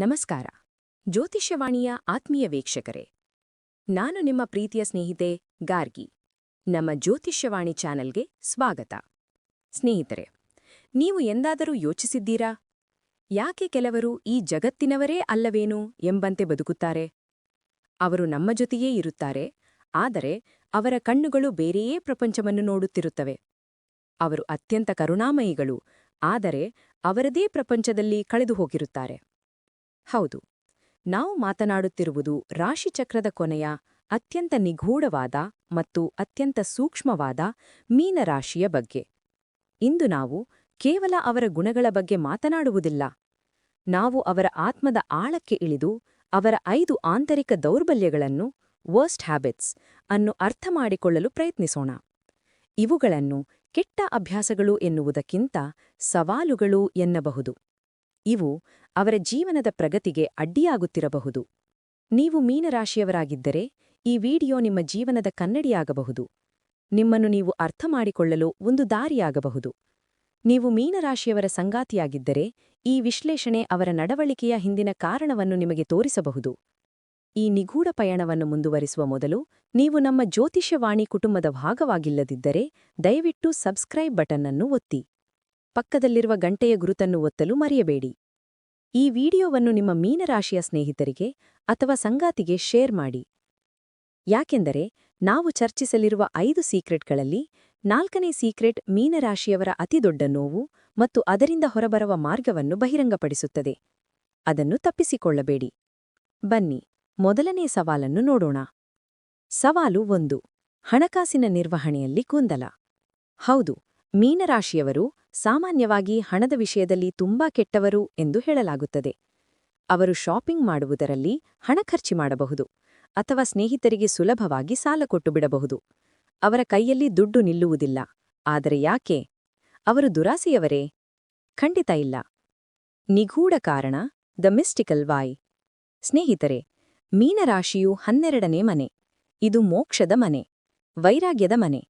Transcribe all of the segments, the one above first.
ನಮಸ್ಕಾರ. ಜ್ಯೋತಿಷ್ಯವಾಣಿಯ ಆತ್ಮೀಯ ವೀಕ್ಷಕರೇ, ನಾನು ನಿಮ್ಮ ಪ್ರೀತಿಯ ಸ್ನೇಹಿತೆ ಗಾರ್ಗಿ. ನಮ್ಮ ಜ್ಯೋತಿಷ್ಯವಾಣಿ ಚಾನೆಲ್ಗೆ ಸ್ವಾಗತ. ಸ್ನೇಹಿತರೆ, ನೀವು ಎಂದಾದರೂ ಯೋಚಿಸಿದ್ದೀರಾ? ಯಾಕೆ ಕೆಲವರು ಈ ಜಗತ್ತಿನವರೇ ಅಲ್ಲವೇನು ಎಂಬಂತೆ ಬದುಕುತ್ತಾರೆ? ಅವರು ನಮ್ಮ ಜೊತೆಯೇ ಇರುತ್ತಾರೆ, ಆದರೆ ಅವರ ಕಣ್ಣುಗಳು ಬೇರೆಯೇ ಪ್ರಪಂಚವನ್ನು ನೋಡುತ್ತಿರುತ್ತವೆ. ಅವರು ಅತ್ಯಂತ ಕರುಣಾಮಯಿಗಳು, ಆದರೆ ಅವರದೇ ಪ್ರಪಂಚದಲ್ಲಿ ಕಳೆದು ಹೋಗಿರುತ್ತಾರೆ ಹೌದು. ನಾವು ಮಾತನಾಡುತ್ತಿರುವುದು ರಾಶಿಚಕ್ರದ ಕೊನೆಯ ಅತ್ಯಂತ ನಿಗೂಢವಾದ ಮತ್ತು ಅತ್ಯಂತ ಸೂಕ್ಷ್ಮವಾದ ಮೀನರಾಶಿಯ ಬಗ್ಗೆ. ಇಂದು ನಾವು ಕೇವಲ ಅವರ ಗುಣಗಳ ಬಗ್ಗೆ ಮಾತನಾಡುವುದಿಲ್ಲ. ನಾವು ಅವರ ಆತ್ಮದ ಆಳಕ್ಕೆ ಇಳಿದು ಅವರ ಐದು ಆಂತರಿಕ ದೌರ್ಬಲ್ಯಗಳನ್ನು ವರ್ಸ್ಟ್ ಹ್ಯಾಬಿಟ್ಸ್ ಅನ್ನು ಅರ್ಥಮಾಡಿಕೊಳ್ಳಲು ಪ್ರಯತ್ನಿಸೋಣ. ಇವುಗಳನ್ನು ಕೆಟ್ಟ ಅಭ್ಯಾಸಗಳು ಎನ್ನುವುದಕ್ಕಿಂತ ಸವಾಲುಗಳು ಎನ್ನಬಹುದು. ಇವು ಅವರ ಜೀವನದ ಪ್ರಗತಿಗೆ ಅಡ್ಡಿಯಾಗುತ್ತಿರಬಹುದು. ನೀವು ಮೀನರಾಶಿಯವರಾಗಿದ್ದರೆ ಈ ವಿಡಿಯೋ ನಿಮ್ಮ ಜೀವನದ ಕನ್ನಡಿಯಾಗಬಹುದು ನಿಮ್ಮನ್ನು ನೀವು ಅರ್ಥಮಾಡಿಕೊಳ್ಳಲು ಒಂದು ದಾರಿಯಾಗಬಹುದು. ನೀವು ಮೀನರಾಶಿಯವರ ಸಂಗಾತಿಯಾಗಿದ್ದರೆ ಈ ವಿಶ್ಲೇಷಣೆ ಅವರ ನಡವಳಿಕೆಯ ಹಿಂದಿನ ಕಾರಣವನ್ನು ನಿಮಗೆ ತೋರಿಸಬಹುದು. ಈ ನಿಗೂಢ ಪಯಣವನ್ನು ಮುಂದುವರಿಸುವ ಮೊದಲು ನೀವು ನಮ್ಮ ಜ್ಯೋತಿಷ್ಯವಾಣಿ ಕುಟುಂಬದ ಭಾಗವಾಗಿಲ್ಲದಿದ್ದರೆ ದಯವಿಟ್ಟು ಸಬ್ಸ್ಕ್ರೈಬ್ ಬಟನ್ ಅನ್ನು ಒತ್ತಿ. ಪಕ್ಕದಲ್ಲಿರುವ ಗಂಟೆಯ ಗುರುತನ್ನು ಒತ್ತಲು ಮರೆಯಬೇಡಿ. ಈ ವಿಡಿಯೋವನ್ನು ನಿಮ್ಮ ಮೀನರಾಶಿಯ ಸ್ನೇಹಿತರಿಗೆ ಅಥವಾ ಸಂಗಾತಿಗೆ ಶೇರ್ ಮಾಡಿ. ಯಾಕೆಂದರೆ ನಾವು ಚರ್ಚಿಸಲಿರುವ ಐದು ಸೀಕ್ರೆಟ್ಗಳಲ್ಲಿ ನಾಲ್ಕನೇ ಸೀಕ್ರೆಟ್ ಮೀನರಾಶಿಯವರ ಅತಿದೊಡ್ಡ ನೋವು ಮತ್ತು ಅದರಿಂದ ಹೊರಬರುವ ಮಾರ್ಗವನ್ನು ಬಹಿರಂಗಪಡಿಸುತ್ತದೆ. ಅದನ್ನು ತಪ್ಪಿಸಿಕೊಳ್ಳಬೇಡಿ. ಬನ್ನಿ, ಮೊದಲನೇ ಸವಾಲನ್ನು ನೋಡೋಣ. ಸವಾಲು ಒಂದು, ಹಣಕಾಸಿನ ನಿರ್ವಹಣೆಯಲ್ಲಿ ಗೊಂದಲ. ಹೌದು, ಮೀನರಾಶಿಯವರು ಸಾಮಾನ್ಯವಾಗಿ ಹಣದ ವಿಷಯದಲ್ಲಿ ತುಂಬಾ ಕೆಟ್ಟವರು ಎಂದು ಹೇಳಲಾಗುತ್ತದೆ. ಅವರು ಶಾಪಿಂಗ್ ಮಾಡುವುದರಲ್ಲಿ ಹಣ ಖರ್ಚು ಮಾಡಬಹುದು ಅಥವಾ ಸ್ನೇಹಿತರಿಗೆ ಸುಲಭವಾಗಿ ಸಾಲ ಕೊಟ್ಟು ಬಿಡಬಹುದು ಅವರ ಕೈಯಲ್ಲಿ ದುಡ್ಡು ನಿಲ್ಲುವುದಿಲ್ಲ. ಆದರೆ ಯಾಕೆ? ಅವರು ದುರಾಸೆಯವರೇ? ಖಂಡಿತ ಇಲ್ಲ. ನಿಗೂಢ ಕಾರಣ, ದ ಮಿಸ್ಟಿಕಲ್ ವಾಯ್. ಸ್ನೇಹಿತರೆ, ಮೀನರಾಶಿಯು ಹನ್ನೆರಡನೇ ಮನೆ. ಇದು ಮೋಕ್ಷದ ಮನೆ. ವೈರಾಗ್ಯದ ಮನೆ.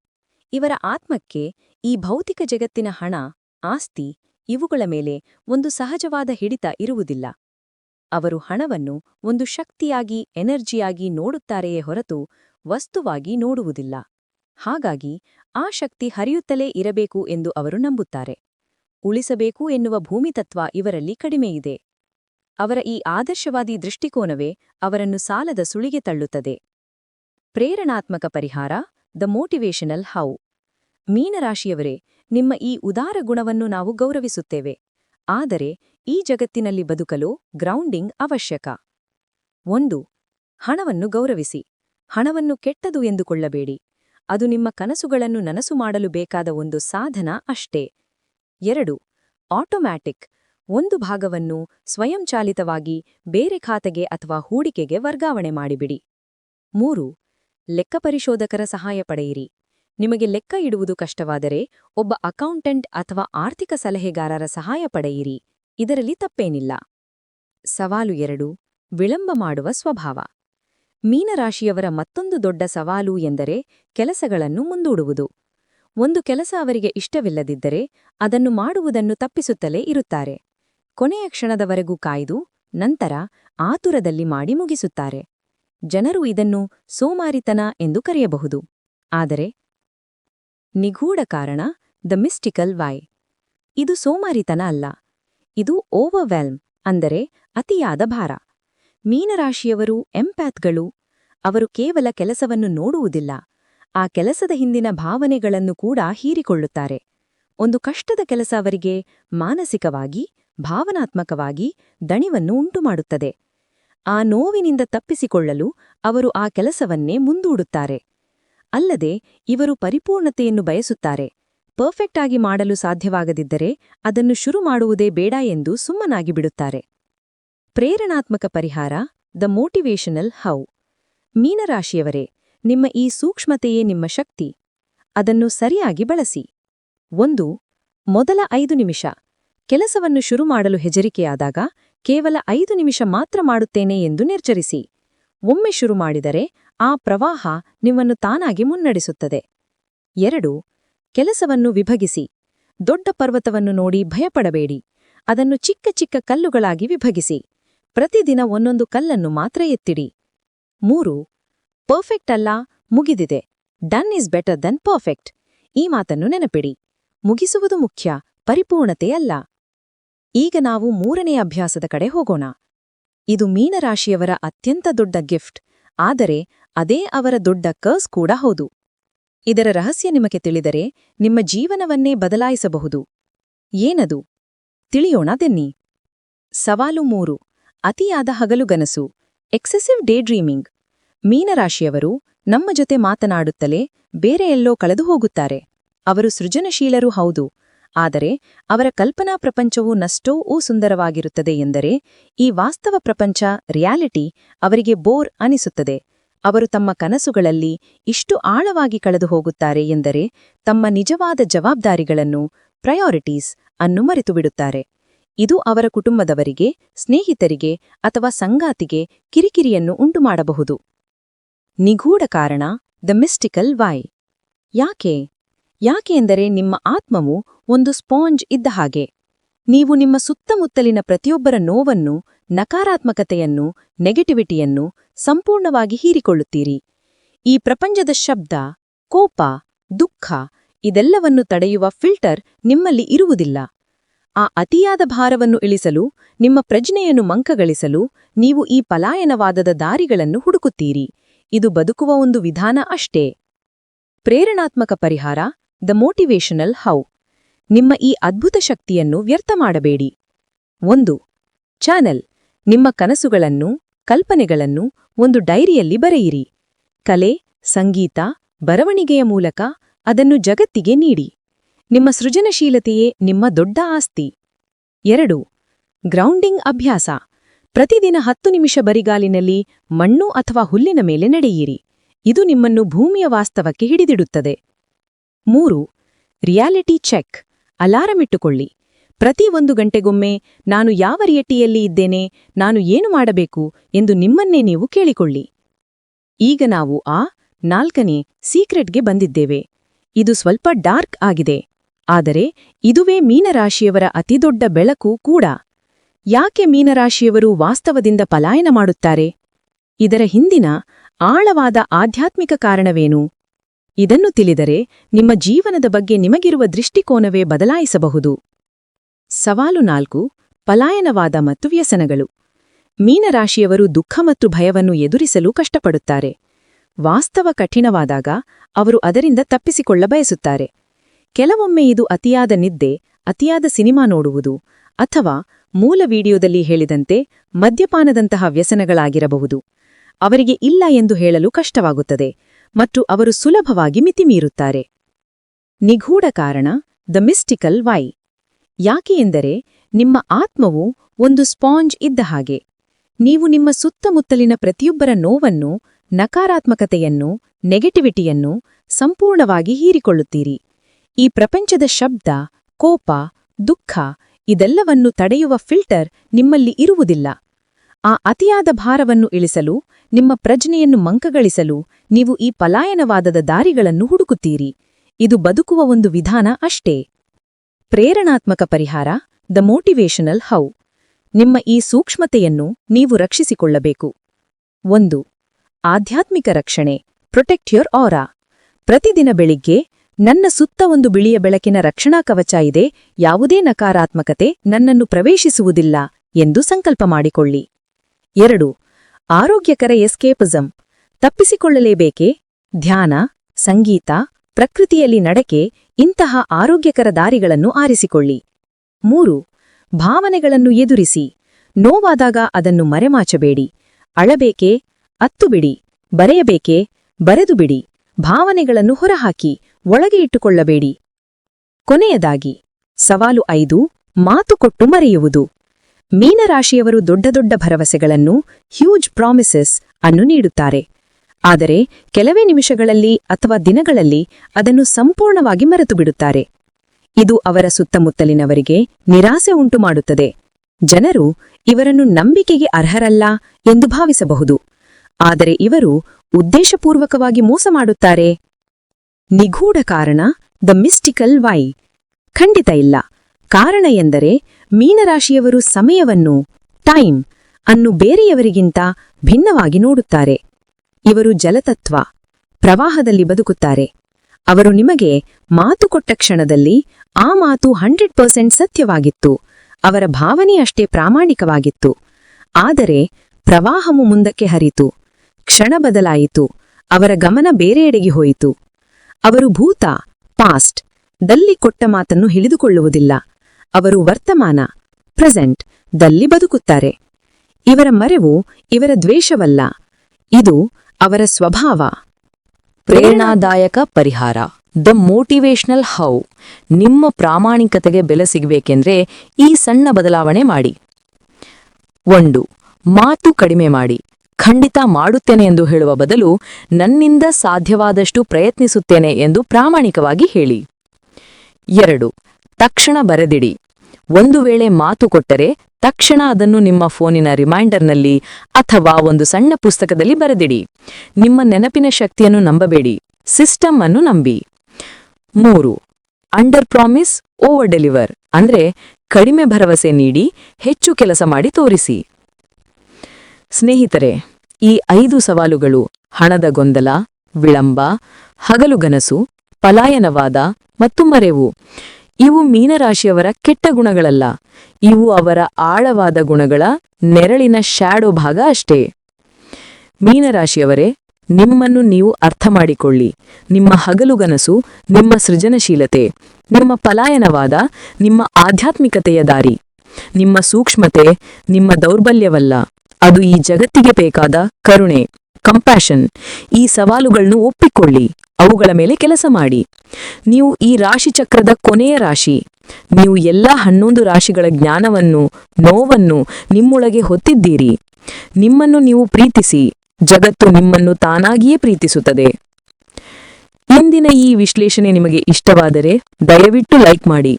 ಇವರ ಆತ್ಮಕ್ಕೆ ಈ ಭೌತಿಕ ಜಗತ್ತಿನ ಹಣ, ಆಸ್ತಿ, ಇವುಗಳ ಮೇಲೆ ಒಂದು ಸಹಜವಾದ ಹಿಡಿತ ಇರುವುದಿಲ್ಲ. ಅವರು ಹಣವನ್ನು ಒಂದು ಶಕ್ತಿಯಾಗಿ, ಎನರ್ಜಿಯಾಗಿ ನೋಡುತ್ತಾರೆಯೇ ಹೊರತು ವಸ್ತುವಾಗಿ ನೋಡುವುದಿಲ್ಲ. ಹಾಗಾಗಿ ಆ ಶಕ್ತಿ ಹರಿಯುತ್ತಲೇ ಇರಬೇಕು ಎಂದು ಅವರು ನಂಬುತ್ತಾರೆ. ಉಳಿಸಬೇಕು ಎನ್ನುವ ಭೂಮಿತತ್ವ ಇವರಲ್ಲಿ ಕಡಿಮೆಯಿದೆ. ಅವರ ಈ ಆದರ್ಶವಾದಿ ದೃಷ್ಟಿಕೋನವೇ ಅವರನ್ನು ಸಾಲದ ಸುಳಿಗೆ ತಳ್ಳುತ್ತದೆ. ಪ್ರೇರಣಾತ್ಮಕ ಪರಿಹಾರ ದ ಮೋಟಿವೇಶನಲ್ ಹೌ. ಮೀನರಾಶಿಯವರೇ, ನಿಮ್ಮ ಈ ಉದಾರ ಗುಣವನ್ನು ನಾವು ಗೌರವಿಸುತ್ತೇವೆ. ಆದರೆ, ಈ ಜಗತ್ತಿನಲ್ಲಿ ಬದುಕಲು ಗ್ರೌಂಡಿಂಗ್ ಅವಶ್ಯಕ. ಒಂದು, ಹಣವನ್ನು ಗೌರವಿಸಿ. ಹಣವನ್ನು ಕೆಟ್ಟದು ಎಂದುಕೊಳ್ಳಬೇಡಿ. ಅದು ನಿಮ್ಮ ಕನಸುಗಳನ್ನು ನನಸು ಮಾಡಲು ಬೇಕಾದ ಒಂದು ಸಾಧನ ಅಷ್ಟೇ. ಎರಡು, ಆಟೋಮ್ಯಾಟಿಕ್, ಒಂದು ಭಾಗವನ್ನು ಸ್ವಯಂಚಾಲಿತವಾಗಿ ಬೇರೆ ಖಾತೆಗೆ ಅಥವಾ ಹೂಡಿಕೆಗೆ ವರ್ಗಾವಣೆ ಮಾಡಿಬಿಡಿ. ಮೂರು ಲೆಕ್ಕಪರಿಶೋಧಕರ ಸಹಾಯ ಪಡೆಯಿರಿ. ನಿಮಗೆ ಲೆಕ್ಕ ಇಡುವುದು ಕಷ್ಟವಾದರೆ ಒಬ್ಬ ಅಕೌಂಟೆಂಟ್ ಅಥವಾ ಆರ್ಥಿಕ ಸಲಹೆಗಾರರ ಸಹಾಯ ಪಡೆಯಿರಿ. ಇದರಲ್ಲಿ ತಪ್ಪೇನಿಲ್ಲ. ಸವಾಲು ಎರಡು, ವಿಳಂಬ ಮಾಡುವ ಸ್ವಭಾವ. ಮೀನರಾಶಿಯವರ ಮತ್ತೊಂದು ದೊಡ್ಡ ಸವಾಲು ಎಂದರೆ ಕೆಲಸಗಳನ್ನು ಮುಂದೂಡುವುದು. ಒಂದು ಕೆಲಸ ಅವರಿಗೆ ಇಷ್ಟವಿಲ್ಲದಿದ್ದರೆ ಅದನ್ನು ಮಾಡುವುದನ್ನು ತಪ್ಪಿಸುತ್ತಲೇ ಇರುತ್ತಾರೆ. ಕೊನೆಯ ಕ್ಷಣದವರೆಗೂ ಕಾಯ್ದು, ನಂತರ ಆತುರದಲ್ಲಿ ಮಾಡಿ ಮುಗಿಸುತ್ತಾರೆ. ಜನರು ಇದನ್ನು ಸೋಮಾರಿತನ ಎಂದು ಕರೆಯಬಹುದು. ಆದರೆ, ನಿಗೂಢ ಕಾರಣ, ದ ಮಿಸ್ಟಿಕಲ್ ವೈ. ಇದು ಸೋಮಾರಿತನ ಅಲ್ಲ. ಇದು ಓವರ್ವೆಲ್ಮ್, ಅಂದರೆ ಅತಿಯಾದ ಭಾರ. ಮೀನರಾಶಿಯವರು, ಎಂಪ್ಯಾತ್ಗಳು, ಅವರು ಕೇವಲ ಕೆಲಸವನ್ನು ನೋಡುವುದಿಲ್ಲ. ಆ ಕೆಲಸದ ಹಿಂದಿನ ಭಾವನೆಗಳನ್ನು ಕೂಡ ಹೀರಿಕೊಳ್ಳುತ್ತಾರೆ. ಒಂದು ಕಷ್ಟದ ಕೆಲಸ ಅವರಿಗೆ ಮಾನಸಿಕವಾಗಿ, ಭಾವನಾತ್ಮಕವಾಗಿ ದಣಿವನ್ನು ಉಂಟುಮಾಡುತ್ತದೆ. ಆ ನೋವಿನಿಂದ ತಪ್ಪಿಸಿಕೊಳ್ಳಲು ಅವರು ಆ ಕೆಲಸವನ್ನೇ ಮುಂದೂಡುತ್ತಾರೆ. ಅಲ್ಲದೆ ಇವರು ಪರಿಪೂರ್ಣತೆಯನ್ನು ಬಯಸುತ್ತಾರೆ. ಪರ್ಫೆಕ್ಟ್ ಆಗಿ ಮಾಡಲು ಸಾಧ್ಯವಾಗದಿದ್ದರೆ ಅದನ್ನು ಶುರು ಮಾಡುವುದೇ ಬೇಡ ಎಂದು ಸುಮ್ಮನಾಗಿ ಬಿಡುತ್ತಾರೆ. ಪ್ರೇರಣಾತ್ಮಕ ಪರಿಹಾರ, ದ ಮೋಟಿವೇಷನಲ್ ಹೌ. ಮೀನರಾಶಿಯವರೇ, ನಿಮ್ಮ ಈ ಸೂಕ್ಷ್ಮತೆಯೇ ನಿಮ್ಮ ಶಕ್ತಿ. ಅದನ್ನು ಸರಿಯಾಗಿ ಬಳಸಿ. ಒಂದು, ಮೊದಲ ಐದು ನಿಮಿಷ. ಕೆಲಸವನ್ನು ಶುರು ಮಾಡಲು ಹೆಜರಿಕೆಯಾದಾಗ ಕೇವಲ ಐದು ನಿಮಿಷ ಮಾತ್ರ ಮಾಡುತ್ತೇನೆ ಎಂದು ನಿರ್ಚರಿಸಿ ಒಮ್ಮೆ ಶುರು ಮಾಡಿದರೆ ಆ ಪ್ರವಾಹ ನಿಮ್ಮನ್ನು ತಾನಾಗಿ ಮುನ್ನಡೆಸುತ್ತದೆ. ಎರಡು, ಕೆಲಸವನ್ನು ವಿಭಗಿಸಿ. ದೊಡ್ಡ ಪರ್ವತವನ್ನು ನೋಡಿ ಭಯಪಡಬೇಡಿ. ಅದನ್ನು ಚಿಕ್ಕ ಚಿಕ್ಕ ಕಲ್ಲುಗಳಾಗಿ ವಿಭಗಿಸಿ. ಪ್ರತಿದಿನ ಒಂದೊಂದು ಕಲ್ಲನ್ನು ಮಾತ್ರ ಎತ್ತಿಡಿ. ಮೂರು, ಪರ್ಫೆಕ್ಟ್ ಅಲ್ಲ, ಮುಗಿದಿದೆ. Done is better than perfect. ಈ ಮಾತನ್ನು ನೆನಪಿಡಿ. ಮುಗಿಸುವುದು ಮುಖ್ಯ ಪರಿಪೂರ್ಣತೆ ಅಲ್ಲ ಈಗ ನಾವು ಮೂರನೇ ಅಭ್ಯಾಸದ ಕಡೆ ಹೋಗೋಣ. ಇದು ಮೀನರಾಶಿಯವರ ಅತ್ಯಂತ ದೊಡ್ಡ ಗಿಫ್ಟ್. ಆದರೆ ಅದೇ ಅವರ ದೊಡ್ಡ ಕರ್ಸ್ ಕೂಡ ಹೌದು. ಇದರ ರಹಸ್ಯ ನಿಮಗೆ ತಿಳಿದರೆ ನಿಮ್ಮ ಜೀವನವನ್ನೇ ಬದಲಾಯಿಸಬಹುದು. ಏನದು? ತಿಳಿಯೋಣ ದೆನ್ನಿ. ಸವಾಲು ಮೂರು. ಅತಿಯಾದ ಹಗಲುಗನಸು ಎಕ್ಸೆಸಿವ್ ಡೇ ಡ್ರೀಮಿಂಗ್. ಮೀನರಾಶಿಯವರು ನಮ್ಮ ಜೊತೆ ಮಾತನಾಡುತ್ತಲೇ ಬೇರೆ ಎಲ್ಲೋ ಕಳೆದು ಹೋಗುತ್ತಾರೆ ಅವರು ಸೃಜನಶೀಲರೂ ಹೌದು. ಆದರೆ ಅವರ ಕಲ್ಪನಾ ಪ್ರಪಂಚವು ನಷ್ಟೋ ಊ ಸುಂದರವಾಗಿರುತ್ತದೆ ಎಂದರೆ ಈ ವಾಸ್ತವ ಪ್ರಪಂಚ, ರಿಯಾಲಿಟಿ ಅವರಿಗೆ ಬೋರ್ ಅನಿಸುತ್ತದೆ. ಅವರು ತಮ್ಮ ಕನಸುಗಳಲ್ಲಿ ಇಷ್ಟು ಆಳವಾಗಿ ಕಳೆದು ಹೋಗುತ್ತಾರೆ ಎಂದರೆ ತಮ್ಮ ನಿಜವಾದ ಜವಾಬ್ದಾರಿಗಳನ್ನು ಪ್ರಯಾರಿಟೀಸ್ ಅನ್ನು ಮರೆತು ಬಿಡುತ್ತಾರೆ ಇದು ಅವರ ಕುಟುಂಬದವರಿಗೆ, ಸ್ನೇಹಿತರಿಗೆ ಅಥವಾ ಸಂಗಾತಿಗೆ ಕಿರಿಕಿರಿಯನ್ನು ಉಂಟುಮಾಡಬಹುದು. ನಿಗೂಢ ಕಾರಣ ದ ಮಿಸ್ಟಿಕಲ್ ವೈ ಯಾಕೆ? ಯಾಕೆ ಎಂದರೆ ನಿಮ್ಮ ಆತ್ಮವು ಒಂದು ಸ್ಪಾಂಜ್ ಇದ್ದ ಹಾಗೆ. ನೀವು ನಿಮ್ಮ ಸುತ್ತಮುತ್ತಲಿನ ಪ್ರತಿಯೊಬ್ಬರ ನೋವನ್ನು, ನಕಾರಾತ್ಮಕತೆಯನ್ನು, ನೆಗೆಟಿವಿಟಿಯನ್ನು ಸಂಪೂರ್ಣವಾಗಿ ಹೀರಿಕೊಳ್ಳುತ್ತೀರಿ. ಈ ಪ್ರಪಂಚದ ಶಬ್ದ, ಕೋಪ, ದುಃಖ ಇದೆಲ್ಲವನ್ನು ತಡೆಯುವ ಫಿಲ್ಟರ್ ನಿಮ್ಮಲ್ಲಿ ಇರುವುದಿಲ್ಲ. ಆ ಅತಿಯಾದ ಭಾರವನ್ನು ಇಳಿಸಲು, ನಿಮ್ಮ ಪ್ರಜ್ಞೆಯನ್ನು ಮಂಕಗಳಿಸಲು ನೀವು ಈ ಪಲಾಯನವಾದದ ದಾರಿಗಳನ್ನು ಹುಡುಕುತ್ತೀರಿ. ಇದು ಬದುಕುವ ಒಂದು ವಿಧಾನ ಅಷ್ಟೇ. ಪ್ರೇರಣಾತ್ಮಕ ಪರಿಹಾರ ದ ಮೋಟಿವೇಶನಲ್ ಹೌ ನಿಮ್ಮ ಈ ಅದ್ಭುತ ಶಕ್ತಿಯನ್ನು ವ್ಯರ್ಥ ಮಾಡಬೇಡಿ. ಒಂದು, ಚಾನೆಲ್. ನಿಮ್ಮ ಕನಸುಗಳನ್ನು, ಕಲ್ಪನೆಗಳನ್ನು ಒಂದು ಡೈರಿಯಲ್ಲಿ ಬರೆಯಿರಿ. ಕಲೆ, ಸಂಗೀತ, ಬರವಣಿಗೆಯ ಮೂಲಕ ಅದನ್ನು ಜಗತ್ತಿಗೆ ನೀಡಿ. ನಿಮ್ಮ ಸೃಜನಶೀಲತೆಯೇ ನಿಮ್ಮ ದೊಡ್ಡ ಆಸ್ತಿ. ಎರಡು, ಗ್ರೌಂಡಿಂಗ್ ಅಭ್ಯಾಸ. ಪ್ರತಿದಿನ ಹತ್ತು ನಿಮಿಷ ಬರಿಗಾಲಿನಲ್ಲಿ ಮಣ್ಣು ಅಥವಾ ಹುಲ್ಲಿನ ಮೇಲೆ ನಡೆಯಿರಿ. ಇದು ನಿಮ್ಮನ್ನು ಭೂಮಿಯ ವಾಸ್ತವಕ್ಕೆ ಹಿಡಿದಿಡುತ್ತದೆ. ಮೂರು, ರಿಯಾಲಿಟಿ ಚೆಕ್. ಅಲಾರಂ ಇಟ್ಟುಕೊಳ್ಳಿ. ಪ್ರತಿ ಒಂದು ಗಂಟೆಗೊಮ್ಮೆ ನಾನು ಯಾವ ರಿಯಟಿಯಲ್ಲಿ ಇದ್ದೇನೆ, ನಾನು ಏನು ಮಾಡಬೇಕು ಎಂದು ನಿಮ್ಮನ್ನೇ ನೀವು ಕೇಳಿಕೊಳ್ಳಿ. ಈಗ ನಾವು ಆ ನಾಲ್ಕನೇ ಸೀಕ್ರೆಟ್ಗೆ ಬಂದಿದ್ದೇವೆ. ಇದು ಸ್ವಲ್ಪ ಡಾರ್ಕ್ ಆಗಿದೆ. ಆದರೆ ಇದುವೇ ಮೀನರಾಶಿಯವರ ಅತಿದೊಡ್ಡ ಬೆಳಕು ಕೂಡ. ಯಾಕೆ ಮೀನರಾಶಿಯವರು ವಾಸ್ತವದಿಂದ ಪಲಾಯನ ಮಾಡುತ್ತಾರೆ? ಇದರ ಹಿಂದಿನ ಆಳವಾದ ಆಧ್ಯಾತ್ಮಿಕ ಕಾರಣವೇನು? ಇದನ್ನು ತಿಳಿದರೆ ನಿಮ್ಮ ಜೀವನದ ಬಗ್ಗೆ ನಿಮಗಿರುವ ದೃಷ್ಟಿಕೋನವೇ ಬದಲಾಯಿಸಬಹುದು. ಸವಾಲು ನಾಲ್ಕು, ಪಲಾಯನವಾದ ಮತ್ತು ವ್ಯಸನಗಳು. ಮೀನರಾಶಿಯವರು ದುಃಖ ಮತ್ತು ಭಯವನ್ನು ಎದುರಿಸಲು ಕಷ್ಟಪಡುತ್ತಾರೆ. ವಾಸ್ತವ ಕಠಿಣವಾದಾಗ ಅವರು ಅದರಿಂದ ತಪ್ಪಿಸಿಕೊಳ್ಳ ಬಯಸುತ್ತಾರೆ. ಕೆಲವೊಮ್ಮೆ ಇದು ಅತಿಯಾದ ನಿದ್ದೆ, ಅತಿಯಾದ ಸಿನಿಮಾ ನೋಡುವುದು, ಅಥವಾ ಮೂಲ ವಿಡಿಯೋದಲ್ಲಿ ಹೇಳಿದಂತೆ ಮದ್ಯಪಾನದಂತಹ ವ್ಯಸನಗಳಾಗಿರಬಹುದು. ಅವರಿಗೆ ಇಲ್ಲ ಎಂದು ಹೇಳಲು ಕಷ್ಟವಾಗುತ್ತದೆ. ಮತ್ತು ಅವರು ಸುಲಭವಾಗಿ ಮಿತಿಮೀರುತ್ತಾರೆ. ನಿಗೂಢ ಕಾರಣ, ದ ಮಿಸ್ಟಿಕಲ್ ವೈ. ಯಾಕೆ ನಿಮ್ಮ ಆತ್ಮವು ಒಂದು ಸ್ಪಾಂಜ್ ಇದ್ದ ಹಾಗೆ. ನೀವು ನಿಮ್ಮ ಸುತ್ತಮುತ್ತಲಿನ ಪ್ರತಿಯೊಬ್ಬರ ನೋವನ್ನು, ನಕಾರಾತ್ಮಕತೆಯನ್ನು, ನೆಗೆಟಿವಿಟಿಯನ್ನು ಸಂಪೂರ್ಣವಾಗಿ ಹೀರಿಕೊಳ್ಳುತ್ತೀರಿ. ಈ ಪ್ರಪಂಚದ ಶಬ್ದ, ಕೋಪ, ದುಃಖ ಇದೆಲ್ಲವನ್ನು ತಡೆಯುವ ಫಿಲ್ಟರ್ ನಿಮ್ಮಲ್ಲಿ ಇರುವುದಿಲ್ಲ. ಆ ಅತಿಯಾದ ಭಾರವನ್ನು ಇಳಿಸಲು, ನಿಮ್ಮ ಪ್ರಜ್ಞೆಯನ್ನು ಮಂಕಗಳಿಸಲು ನೀವು ಈ ಪಲಾಯನವಾದದ ದಾರಿಗಳನ್ನು ಹುಡುಕುತ್ತೀರಿ. ಇದು ಬದುಕುವ ಒಂದು ವಿಧಾನ ಅಷ್ಟೇ. ಪ್ರೇರಣಾತ್ಮಕ ಪರಿಹಾರ ದ ಮೋಟಿವೇಶನಲ್ ಹೌ ನಿಮ್ಮ ಈ ಸೂಕ್ಷ್ಮತೆಯನ್ನು ನೀವು ರಕ್ಷಿಸಿಕೊಳ್ಳಬೇಕು. ಒಂದು, ಆಧ್ಯಾತ್ಮಿಕ ರಕ್ಷಣೆ ಪ್ರೊಟೆಕ್ಟ್ ಯೋರ್ ಆರಾ ಪ್ರತಿದಿನ ಬೆಳಿಗ್ಗೆ, ನನ್ನ ಸುತ್ತ ಒಂದು ಬಿಳಿಯ ಬೆಳಕಿನ ರಕ್ಷಣಾ ಕವಚ ಇದೆ, ಯಾವುದೇ ನಕಾರಾತ್ಮಕತೆ ನನ್ನನ್ನು ಪ್ರವೇಶಿಸುವುದಿಲ್ಲ ಎಂದು ಸಂಕಲ್ಪ ಮಾಡಿಕೊಳ್ಳಿ. ಎರಡು. ಆರೋಗ್ಯಕರ ಎಸ್ಕೇಪಿಸಂ. ತಪ್ಪಿಸಿಕೊಳ್ಳಲೇಬೇಕೆ? ಧ್ಯಾನ, ಸಂಗೀತ, ಪ್ರಕೃತಿಯಲ್ಲಿ ನಡಕೆ, ಇಂತಹ ಆರೋಗ್ಯಕರ ದಾರಿಗಳನ್ನು ಆರಿಸಿಕೊಳ್ಳಿ. ಮೂರು. ಭಾವನೆಗಳನ್ನು ಎದುರಿಸಿ. ನೋವಾದಾಗ ಅದನ್ನು ಮರೆಮಾಚಬೇಡಿ. ಅಳಬೇಕೆ? ಅತ್ತುಬಿಡಿ. ಬರೆಯಬೇಕೆ? ಬರೆದುಬಿಡಿ. ಭಾವನೆಗಳನ್ನು ಹೊರಹಾಕಿ, ಒಳಗೆ ಇಟ್ಟುಕೊಳ್ಳಬೇಡಿ. ಕೊನೆಯದಾಗಿ. ಸವಾಲು ಐದು. ಮಾತುಕೊಟ್ಟು ಮರೆಯುವುದು. ಮೀನರಾಶಿಯವರು ದೊಡ್ಡ ದೊಡ್ಡ ಭರವಸೆಗಳನ್ನು ಹ್ಯೂಜ್ ಪ್ರಾಮಿಸಸ್ ಅನ್ನು ನೀಡುತ್ತಾರೆ. ಆದರೆ ಕೆಲವೇ ನಿಮಿಷಗಳಲ್ಲಿ ಅಥವಾ ದಿನಗಳಲ್ಲಿ ಅದನ್ನು ಸಂಪೂರ್ಣವಾಗಿ ಮರೆತುಬಿಡುತ್ತಾರೆ. ಇದು ಅವರ ಸುತ್ತಮುತ್ತಲಿನವರಿಗೆ ನಿರಾಸೆ ಉಂಟುಮಾಡುತ್ತದೆ. ಜನರು ಇವರನ್ನು ನಂಬಿಕೆಗೆ ಅರ್ಹರಲ್ಲ ಎಂದು ಭಾವಿಸಬಹುದು. ಆದರೆ ಇವರು ಉದ್ದೇಶಪೂರ್ವಕವಾಗಿ ಮೋಸ ಮಾಡುತ್ತಾರೆ. ನಿಗೂಢ ಕಾರಣ ದ ಮಿಸ್ಟಿಕಲ್ ವೈ ಖಂಡಿತ ಇಲ್ಲ. ಕಾರಣ ಎಂದರೆ ಮೀನರಾಶಿಯವರು ಸಮಯವನ್ನು ಟೈಮ್ ಅನ್ನು ಬೇರೆಯವರಿಗಿಂತ ಭಿನ್ನವಾಗಿ ನೋಡುತ್ತಾರೆ. ಇವರು ಜಲತತ್ವ, ಪ್ರವಾಹದಲ್ಲಿ ಬದುಕುತ್ತಾರೆ. ಅವರು ನಿಮಗೆ ಮಾತು ಕೊಟ್ಟ ಕ್ಷಣದಲ್ಲಿ ಆ ಮಾತು ಹಂಡ್ರೆಡ್ ಪರ್ಸೆಂಟ್ ಸತ್ಯವಾಗಿತ್ತು. ಅವರ ಭಾವನೆಯಷ್ಟೇ ಪ್ರಾಮಾಣಿಕವಾಗಿತ್ತು. ಆದರೆ ಪ್ರವಾಹವು ಮುಂದಕ್ಕೆ ಹರಿತು ಕ್ಷಣ ಬದಲಾಯಿತು. ಅವರ ಗಮನ ಬೇರೆಯೆಡೆಗೆ ಹೋಯಿತು. ಅವರು ಭೂತ ಪಾಸ್ಟ್ ದಲ್ಲಿ ಕೊಟ್ಟ ಮಾತನ್ನು ಹಿಡಿದುಕೊಳ್ಳುವುದಿಲ್ಲ. ಅವರು ವರ್ತಮಾನ, ಪ್ರೆಸೆಂಟ್, ದಲ್ಲಿ ಬದುಕುತ್ತಾರೆ. ಇವರ ಮರೆವು ಇವರ ದ್ವೇಷವಲ್ಲ, ಇದು ಅವರ ಸ್ವಭಾವ. ಪ್ರೇರಣಾದಾಯಕ ಪರಿಹಾರ ದ ಮೋಟಿವೇಶನಲ್ ಹೌ ನಿಮ್ಮ ಪ್ರಾಮಾಣಿಕತೆಗೆ ಬೆಲೆ ಸಿಗಬೇಕೆಂದ್ರೆ ಈ ಸಣ್ಣ ಬದಲಾವಣೆ ಮಾಡಿ. ಒಂದು, ಮಾತು ಕಡಿಮೆ ಮಾಡಿ, ಖಂಡಿತ ಮಾಡುತ್ತೇನೆ ಎಂದು ಹೇಳುವ ಬದಲು ನನ್ನಿಂದ ಸಾಧ್ಯವಾದಷ್ಟು ಪ್ರಯತ್ನಿಸುತ್ತೇನೆ ಎಂದು ಪ್ರಾಮಾಣಿಕವಾಗಿ ಹೇಳಿ. ಎರಡು ತಕ್ಷಣ ಬರೆದಿಡಿ. ಒಂದು ವೇಳೆ ಮಾತು ಕೊಟ್ಟರೆ ತಕ್ಷಣ ಅದನ್ನು ನಿಮ್ಮ ಫೋನಿನ ರಿಮೈಂಡರ್ನಲ್ಲಿ ಅಥವಾ ಒಂದು ಸಣ್ಣ ಪುಸ್ತಕದಲ್ಲಿ ಬರೆದಿಡಿ. ನಿಮ್ಮ ನೆನಪಿನ ಶಕ್ತಿಯನ್ನು ನಂಬಬೇಡಿ. ಸಿಸ್ಟಮ್ ಅನ್ನು ನಂಬಿ. ಮೂರು. Under promise, over deliver. ಅಂದ್ರೆ ಕಡಿಮೆ ಭರವಸೆ ನೀಡಿ, ಹೆಚ್ಚು ಕೆಲಸ ಮಾಡಿ ತೋರಿಸಿ. ಸ್ನೇಹಿತರೆ, ಈ ಐದು ಸವಾಲುಗಳು ಹಣದ ಗೊಂದಲ, ವಿಳಂಬ ಹಗಲುಗನಸು ಪಲಾಯನವಾದ ಮತ್ತು ಮರೆವು. ಇವು ಮೀನರಾಶಿಯವರ ಕೆಟ್ಟ ಗುಣಗಳಲ್ಲ. ಇವು ಅವರ ಆಳವಾದ ಗುಣಗಳ ನೆರಳಿನ ಶ್ಯಾಡೋ ಭಾಗ ಅಷ್ಟೇ. ಮೀನರಾಶಿಯವರೇ, ನಿಮ್ಮನ್ನು ನೀವು ಅರ್ಥ ಮಾಡಿಕೊಳ್ಳಿ ನಿಮ್ಮ ಹಗಲುಗನಸು ನಿಮ್ಮ ಸೃಜನಶೀಲತೆ, ನಿಮ್ಮ ಪಲಾಯನವಾದ, ನಿಮ್ಮ ಆಧ್ಯಾತ್ಮಿಕತೆಯ ದಾರಿ. ನಿಮ್ಮ ಸೂಕ್ಷ್ಮತೆ, ನಿಮ್ಮ ದೌರ್ಬಲ್ಯವಲ್ಲ. ಅದು ಈ ಜಗತ್ತಿಗೆ ಬೇಕಾದ ಕರುಣೆ. ಕಂಪ್ಯಾಷನ್ ಈ ಸವಾಲುಗಳನ್ನು ಒಪ್ಪಿಕೊಳ್ಳಿ. ಅವುಗಳ ಮೇಲೆ ಕೆಲಸ ಮಾಡಿ. ನೀವು ಈ ರಾಶಿ ಚಕ್ರದ ಕೊನೆಯ ರಾಶಿ. ನೀವು ಎಲ್ಲಾ ಹನ್ನೊಂದು ರಾಶಿಗಳ ಜ್ಞಾನವನ್ನು, ನೋವನ್ನು ನಿಮ್ಮೊಳಗೆ ಹೊತ್ತಿದ್ದೀರಿ. ನಿಮ್ಮನ್ನು ನೀವು ಪ್ರೀತಿಸಿ. ಜಗತ್ತು ನಿಮ್ಮನ್ನು ತಾನಾಗಿಯೇ ಪ್ರೀತಿಸುತ್ತದೆ. ಇಂದಿನ ಈ ವಿಶ್ಲೇಷಣೆ ನಿಮಗೆ ಇಷ್ಟವಾದರೆ ದಯವಿಟ್ಟು ಲೈಕ್ ಮಾಡಿ.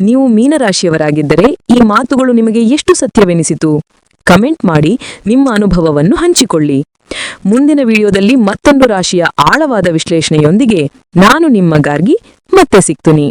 ನೀವು ಮೀನರಾಶಿಯವರಾಗಿದ್ದರೆ ಈ ಮಾತುಗಳು ನಿಮಗೆ ಎಷ್ಟು ಸತ್ಯವೆನಿಸಿತು? ಕಮೆಂಟ್ ಮಾಡಿ ನಿಮ್ಮ ಅನುಭವವನ್ನು ಹಂಚಿಕೊಳ್ಳಿ. ಮುಂದಿನ ವಿಡಿಯೋದಲ್ಲಿ ಮತ್ತೊಂದು ರಾಶಿಯ ಆಳವಾದ ವಿಶ್ಲೇಷಣೆಯೊಂದಿಗೆ ನಾನು ನಿಮ್ಮ ಗಾರ್ಗಿ ಮತ್ತೆ ಸಿಗ್ತೀನಿ.